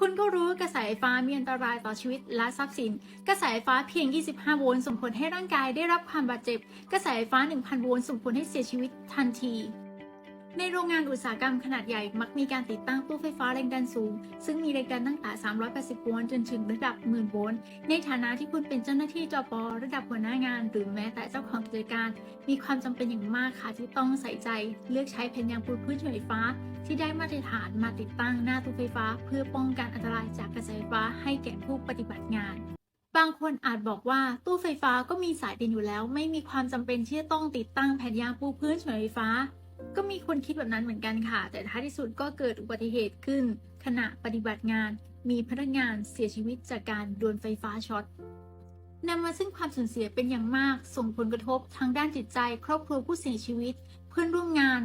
คุณก็รู้กระแสไฟฟ้ามีอันตรายต่อชีวิตและทรัพย์สิน กระแสไฟฟ้าเพียง 25 โวลต์ส่งผลให้ร่างกายได้รับความบาดเจ็บ กระแสไฟฟ้า 1,000 โวลต์ส่งผลให้เสียชีวิตทันที ในโรงงานอุตสาหกรรมขนาดใหญ่มักมีการติดตั้งตู้ไฟฟ้าแรงดันสูง ซึ่งมีแรงดันตั้งแต่ 380 โวลต์จนถึงระดับ10,000โวลต์ ในฐานะที่คุณเป็นเจ้าหน้าที่จประดับหัวหน้างาน หรือแม้แต่เจ้าของกิจการ มีความจำเป็นอย่างมากค่ะที่ต้องใส่ใจ เลือกใช้แผ่นยางปูพื้นไฟฟ้า ที่ได้มาตรฐานมาติดตั้งหน้าตู้ไฟฟ้า เพื่อป้องกันอันตรายจากกระแสไฟฟ้าให้แก่ผู้ปฏิบัติงานบางคนอาจบอกว่าตู้ไฟฟ้าก็มีสายดินอยู่แล้ว ไม่มีความจำเป็นที่จะต้องติดตั้งแผ่นยางปูพื้นไฟฟ้า ก็มีคนคิดแบบนั้นเหมือนกันค่ะ แต่ท้ายที่สุดก็เกิดอุบัติเหตุขึ้น ขณะปฏิบัติงานมีพนักงานเสียชีวิตจากการโดนไฟฟ้าช็อตนำมาซึ่งความสูญเสียเป็นอย่างมาก ส่งผลกระทบทางด้านจิตใจ ครอบครัวผู้เสียชีวิต เพื่อนร่วมงาน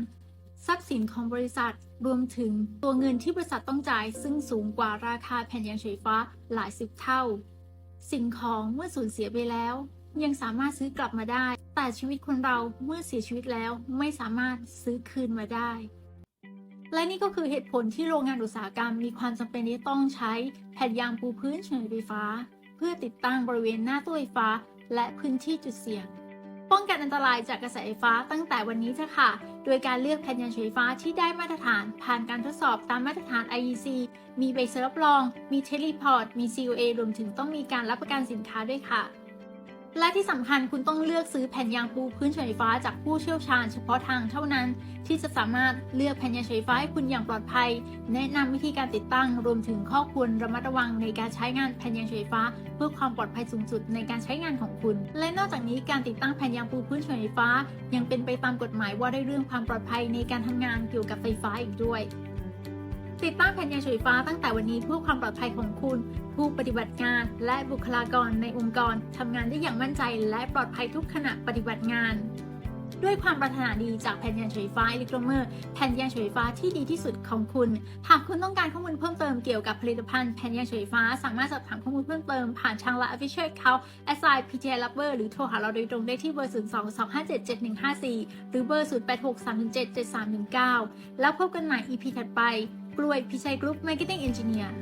ทรัพย์สินของบริษัท รวมถึงตัวเงินที่บริษัทต้องจ่าย ซึ่งสูงกว่าราคาแผ่นยางไฟฟ้าหลายสิบเท่า สิ่งของเมื่อสูญเสียไปแล้ว ยังสามารถซื้อกลับมาได้ แต่ชีวิตคนเราเมื่อเสียชีวิตแล้วไม่สามารถซื้อคืนมาได้ และนี่ก็คือเหตุผลที่โรงงานอุตสาหกรรมมีความจำเป็นที่ต้องใช้แผ่นยางปูพื้นเฉยไฟฟ้า เพื่อติดตั้งบริเวณหน้าตู้ไฟฟ้า และพื้นที่จุดเสี่ยง ป้องกันอันตรายจากกระแสไฟฟ้าตั้งแต่วันนี้เถอะค่ะ โดยการเลือกแผ่นยางไฟฟ้าที่ได้มาตรฐาน ผ่านการทดสอบตามมาตรฐาน IEC มีใบเซอร์รับรอง มีเทเลพอร์ต มี COA รวมถึงต้องมีการรับประกันสินค้าด้วยค่ะ และที่สำคัญคุณต้องเลือกซื้อแผ่นยางปูพื้นไฟฟ้าจากผู้เชี่ยวชาญเฉพาะทางเท่านั้น ที่จะสามารถเลือกแผ่นยางไฟฟ้าให้คุณอย่างปลอดภัย แนะนำวิธีการติดตั้งรวมถึงข้อควรระมัดระวังในการใช้งานแผ่นยางไฟฟ้า เพื่อความปลอดภัยสูงสุดในการใช้งานของคุณ และนอกจากนี้การติดตั้งแผ่นยางปูพื้นไฟฟ้า ยังเป็นไปตามกฎหมายว่าด้วยเรื่องความปลอดภัยในการทำงานเกี่ยวกับไฟฟ้าอีกด้วย ติดตั้งแผ่นยางไฟฟ้าตั้งแต่วันนี้เพื่อความปลอดภัยของคุณ ผู้ปฏิบัติงาน และบุคลากรในองค์กรทำงานได้อย่างมั่นใจและปลอดภัยทุกขณะปฏิบัติงาน ด้วยความปรารถนาดีจากแผ่นยางไฟฟ้าอิเล็กโทรเมอร์แผ่นยางไฟฟ้าที่ดีที่สุดของคุณ หากคุณต้องการข้อมูลเพิ่มเติมเกี่ยวกับผลิตภัณฑ์แผ่นยางไฟฟ้า สามารถสอบถามข้อมูลเพิ่มเติมผ่านทาง Line Official Account s i PTI Lover หรือโทรหาเราโดยตรงได้ที่เบอร์ 02 257 7154 หรือเบอร์ 086 317 7319 แล้วพบกันใหม่ EP ถัดไป กล้วยพิชัยกรุ๊ปมาร์เก็ตติ้งเอนจิเนียร์